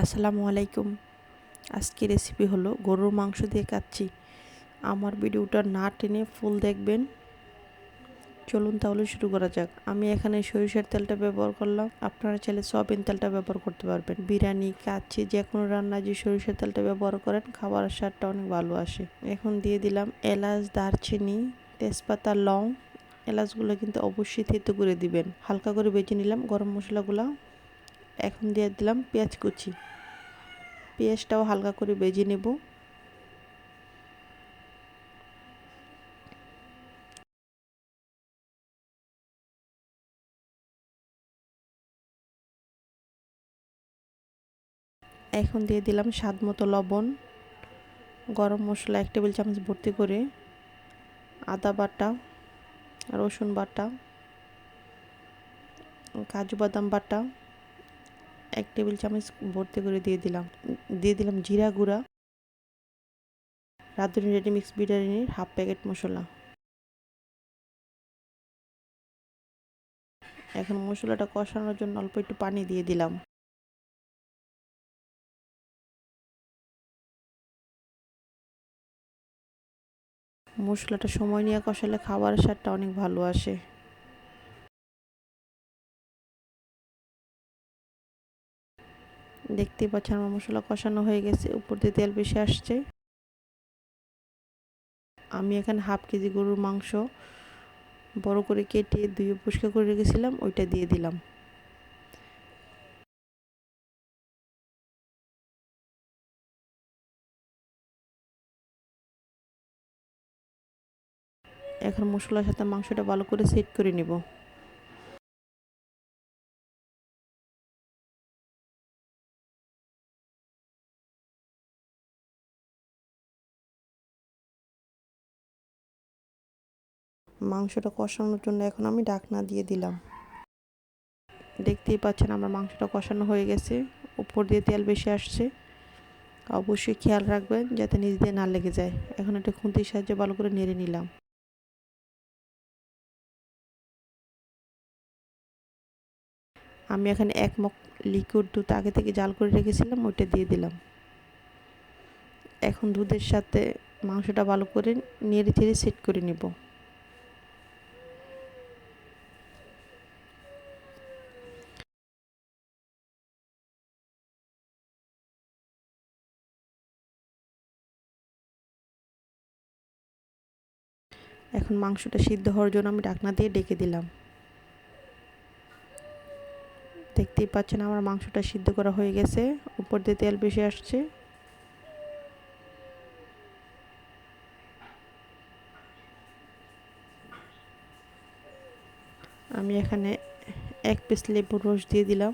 আসসালামু আলাইকুম। আজকে রেসিপি হলো গরুর মাংস দিয়ে কাচ্ছি আমার ভিডিওটা না টেনে ফুল দেখবেন। চলুন তাহলে শুরু করা যাক। আমি এখানে সরিষার তেলটা ব্যবহার করলাম। আপনারা চাইলে সয়াবিন তেলটা ব্যবহার করতে পারবেন। বিরিয়ানি কাচ্ছি যে কোনো রান্না যে সরিষার তেলটা ব্যবহার করেন খাবার স্বাদটা অনেক ভালো আসে। এখন দিয়ে দিলাম এলাচ, দারচিনি, তেজপাতা, লং। এলাচগুলো কিন্তু অবশ্যই থেতো করে দিবেন। হালকা করে বেজে নিলাম, গরম মশলাগুলো। এখন দিয়ে দিলাম পেঁয়াজ কুচি। পেঁয়াজটাও হালকা করে বেজে নেব। এখন দিয়ে দিলাম স্বাদ মতো লবণ, গরম মশলা এক টেবিল চামচ ভর্তি করে, আদা বাটা, রসুন বাটা, কাজু বাদাম বাটা এক টেবিল চামচ ভর্তি করে দিয়ে দিলাম। দিয়ে দিলাম জিরা গুঁড়া, রাঁধুনি রেডি মিক্স বিরিয়ানির হাফ প্যাকেট মশলা। এখন মশলাটা কষানোর জন্য অল্প একটু পানি দিয়ে দিলাম। মশলাটা সময় নিয়ে কষালে খাবারের স্বাদটা অনেক ভালো আসে। দেখতেই পাচ্ছেন আমার মশলা কষানো হয়ে গেছে, উপর দিয়ে তেল বেশি আসছে। আমি এখানে হাফ কেজি গরুর মাংস বড় করে কেটে ধুয়ে পরিষ্কার করে রেখেছিলাম, ওইটা দিয়ে দিলাম। এখন মশলার সাথে মাংসটা ভালো করে সেট করে নিব। মাংসটা কষানোর জন্য এখন আমি ডাকনা দিয়ে দিলাম। দেখতেই পাচ্ছেন আমার মাংসটা কষানো হয়ে গেছে। উপর দিয়ে তেল বেশি আসছে। অবশ্যই খেয়াল রাখবেন যাতে নিচ দিয়ে না লেগে যায়। এখন একটা খুন্তির সাহায্যে ভালো করে নেড়ে নিলাম। আমি এখানে এক মগ লিকুইড দুধ আগে থেকে জাল করে রেখেছিলাম, ওইটা দিয়ে দিলাম। এখন দুধের সাথে মাংসটা ভালো করে নেড়ে চেড়ে সেট করে নেব। এখন মাংসটা সিদ্ধ হওয়ার জন্য আমি ডাকনা দিয়ে ডেকে দিলাম। দেখতেই পাচ্ছেন আমার মাংসটা সিদ্ধ করা হয়ে গেছে। উপর দিয়ে তেল বেশি আসছে। আমি এখানে এক পিস লেবুর রস দিয়ে দিলাম।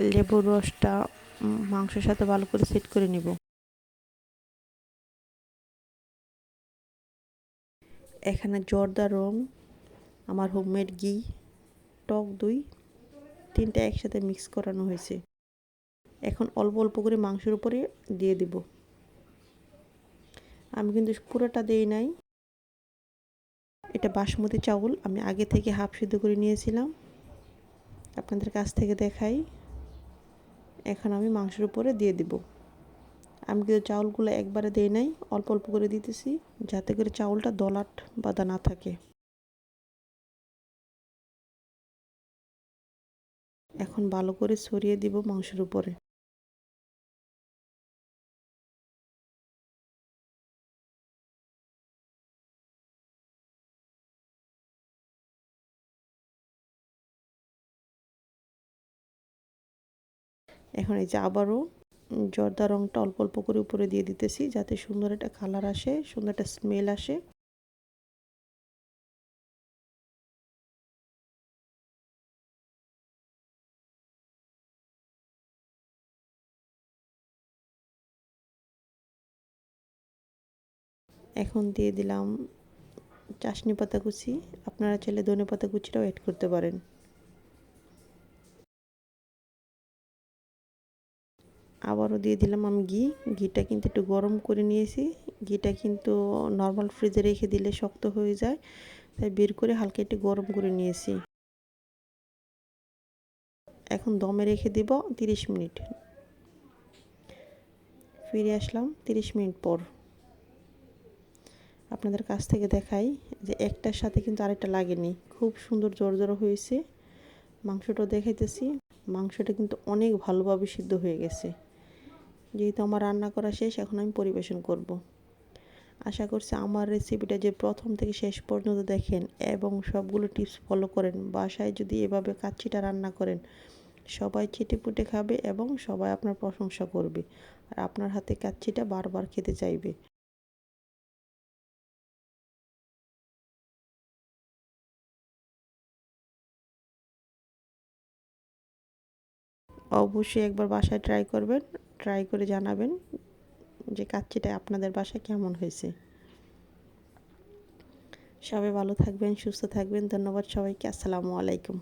লেবুর রসটা মাংসের সাথে ভালো করে সেট করে নিব। এখানে জর্দা রং, আমার হোমমেড ঘি, টক দই, তিনটা একসাথে মিক্স করানো হয়েছে। এখন অল্প অল্প করে মাংসের উপরে দিয়ে দিব। আমি কিন্তু পুরোটা দিই নাই। এটা বাসমতি চাউল, আমি আগে থেকে হাফ সিদ্ধ করে নিয়েছিলাম। আপনাদের কাছ থেকে দেখাই। এখন আমি মাংসের উপরে দিয়ে দিব। আমি কিন্তু চাউলগুলো একবারে দিয়ে নাই, অল্প অল্প করে দিতেছি, যাতে করে চাউলটা দলাট বাঁধা না থাকে। এখন ভালো করে ছড়িয়ে দিব মাংসের উপরে। এখন এই যে আবারও জর্দা রঙটা অল্প অল্প করে উপরে দিয়ে দিতেছি যাতে সুন্দর একটা কালার আসে, সুন্দর একটা স্মেল আসে। এখন দিয়ে দিলাম চাশনি পাতা কুচি। আপনারা চাইলে ধনে পাতা কুচিটাও অ্যাড করতে পারেন। আবারও দিয়ে দিলাম আমি ঘি। ঘিটা কিন্তু একটু গরম করে নিয়েছি। ঘিটা কিন্তু নর্মাল ফ্রিজে রেখে দিলে শক্ত হয়ে যায়। তাই বের করে হালকা একটু গরম করে নিয়েছি। এখন দমে রেখে দিব তিরিশ মিনিট। ফিরে আসলাম তিরিশ মিনিট পর। আপনাদের কাছ থেকে দেখাই যে একটার সাথে কিন্তু আরেকটা লাগেনি। খুব সুন্দর জোর হয়েছে। মাংসটাও দেখাইতেছি। মাংসটা কিন্তু অনেক ভালোভাবে সিদ্ধ হয়ে গেছে। যেহেতু আমার রান্না করা শেষ, এখন আমি পরিবেশন করব। আশা করছি আমার রেসিপিটা যে প্রথম থেকে শেষ পর্যন্ত দেখেন এবং সবগুলো টিপস ফলো করেন। বাসায় যদি এভাবে কাচ্চিটা রান্না করেন, সবাই চেটেপুটে খাবে এবং সবাই আপনার প্রশংসা করবে। আর আপনার হাতে কাচ্চিটা বারবার খেতে চাইবে। অবশ্যই একবার বাসায় ট্রাই করবেন। ট্রাই করে জানাবেন যে কাচ্চিটা আপনাদের বাসায় কেমন হয়েছে। সবাই ভালো থাকবেন, সুস্থ থাকবেন, ধন্যবাদ সবাইকে, আসসালামু আলাইকুম।